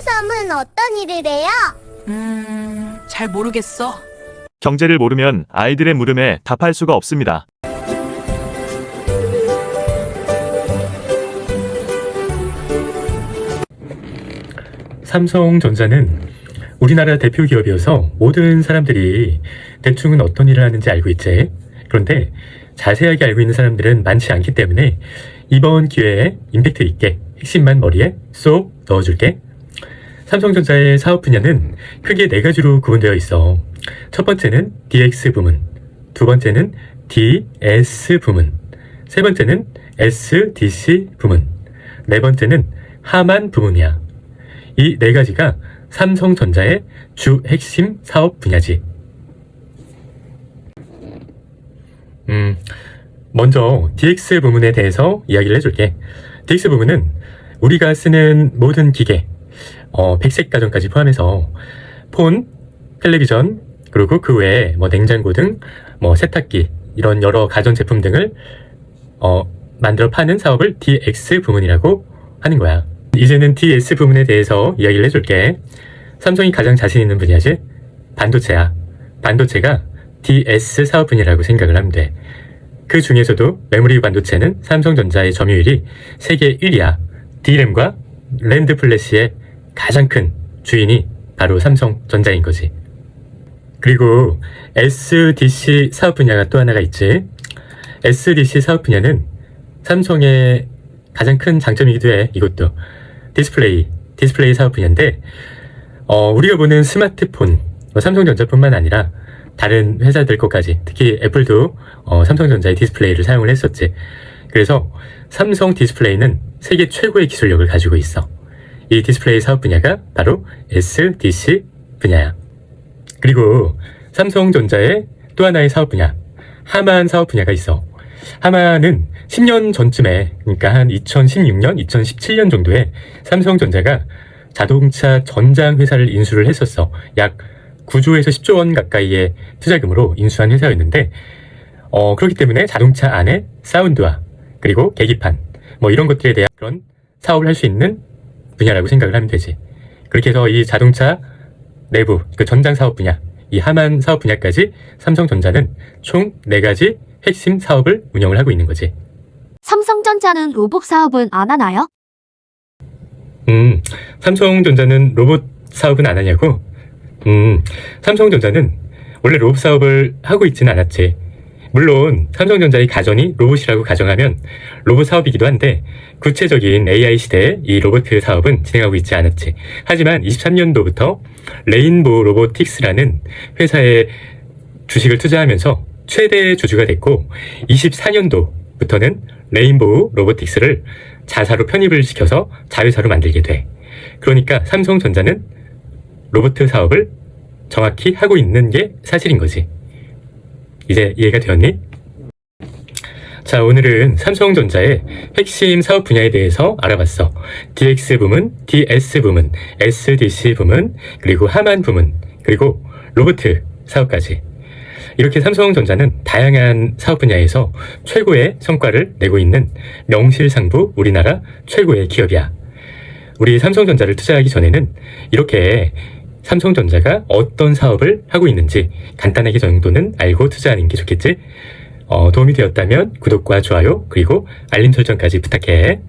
썸썸은 어떤 일을 해요? 음, 잘 모르겠어. 경제를 모르면 아이들의 물음에 답할 수가 없습니다. 삼성전자는 우리나라 대표 기업이어서 모든 사람들이 대충은 어떤 일을 하는지 알고 있지. 그런데 자세하게 알고 있는 사람들은 많지 않기 때문에 이번 기회에 임팩트 있게 핵심만 머리에 쏙 넣어줄게. 삼성전자의 사업 분야는 크게 네 가지로 구분되어 있어. 첫 번째는 DX 부문, 두 번째는 DS 부문, 세 번째는 SDC 부문, 네 번째는 하만 부문이야. 이 네 가지가 삼성전자의 주 핵심 사업 분야지. 음, 먼저 DX 부문에 대해서 이야기를 해줄게. DX 부문은 우리가 쓰는 모든 기계, 어, 백색 가전까지 포함해서 폰, 텔레비전, 그리고 그 외에 뭐 냉장고 등, 뭐 세탁기, 이런 여러 가전 제품 등을 어, 만들어 파는 사업을 DX 부문이라고 하는 거야. 이제는 DS 부문에 대해서 이야기를 해줄게. 삼성이 가장 자신 있는 분야지? 반도체야. 반도체가 DS 사업 분야라고 생각을 하면 돼. 그 중에서도 메모리 반도체는 삼성전자의 점유율이 세계 1위야. D램과 랜드 플래시의 가장 큰 주인이 바로 삼성전자인 거지. 그리고 SDC 사업 분야가 또 하나가 있지. SDC 사업 분야는 삼성의 가장 큰 장점이기도 해. 이것도 디스플레이, 디스플레이 사업 분야인데 어, 우리가 보는 스마트폰, 뭐 삼성전자뿐만 아니라 다른 회사들 것까지 특히 애플도 어, 삼성전자의 디스플레이를 사용을 했었지. 그래서 삼성 디스플레이는 세계 최고의 기술력을 가지고 있어. 이 디스플레이 사업 분야가 바로 SDC 분야야. 그리고 삼성전자의 또 하나의 사업 분야, 하만 사업 분야가 있어. 하만은 10년 전쯤에, 그러니까 한 2016년, 2017년 정도에 삼성전자가 자동차 전장 회사를 인수를 했었어. 약 9조에서 10조 원 가까이의 투자금으로 인수한 회사였는데, 어, 그렇기 때문에 자동차 안에 사운드와 그리고 계기판, 뭐 이런 것들에 대한 그런 사업을 할 수 있는 분야라고 생각을 하면 되지. 그렇게 해서 이 자동차 내부, 그 전장 사업 분야, 이 하만 사업 분야까지 삼성전자는 총 4가지 핵심 사업을 운영을 하고 있는 거지. 삼성전자는 로봇 사업은 안 하나요? 음, 삼성전자는 로봇 사업은 안 하냐고? 음, 삼성전자는 원래 로봇 사업을 하고 있지는 않았지. 물론 삼성전자의 가전이 로봇이라고 가정하면 로봇 사업이기도 한데 구체적인 AI 시대에 이 로봇 사업은 진행하고 있지 않았지. 하지만 23년도부터 레인보우 로보틱스라는 회사에 주식을 투자하면서 최대 주주가 됐고 24년도부터는 레인보우 로보틱스를 자사로 편입을 시켜서 자회사로 만들게 돼. 그러니까 삼성전자는 로봇 사업을 정확히 하고 있는 게 사실인 거지. 이제 이해가 되었니? 자, 오늘은 삼성전자의 핵심 사업 분야에 대해서 알아봤어. DX 부문, DS 부문, SDC 부문, 그리고 하만 부문, 그리고 로봇 사업까지. 이렇게 삼성전자는 다양한 사업 분야에서 최고의 성과를 내고 있는 명실상부 우리나라 최고의 기업이야. 우리 삼성전자를 투자하기 전에는 이렇게 삼성전자가 어떤 사업을 하고 있는지 간단하게 정도는 알고 투자하는 게 좋겠지? 어, 도움이 되었다면 구독과 좋아요 그리고 알림 설정까지 부탁해.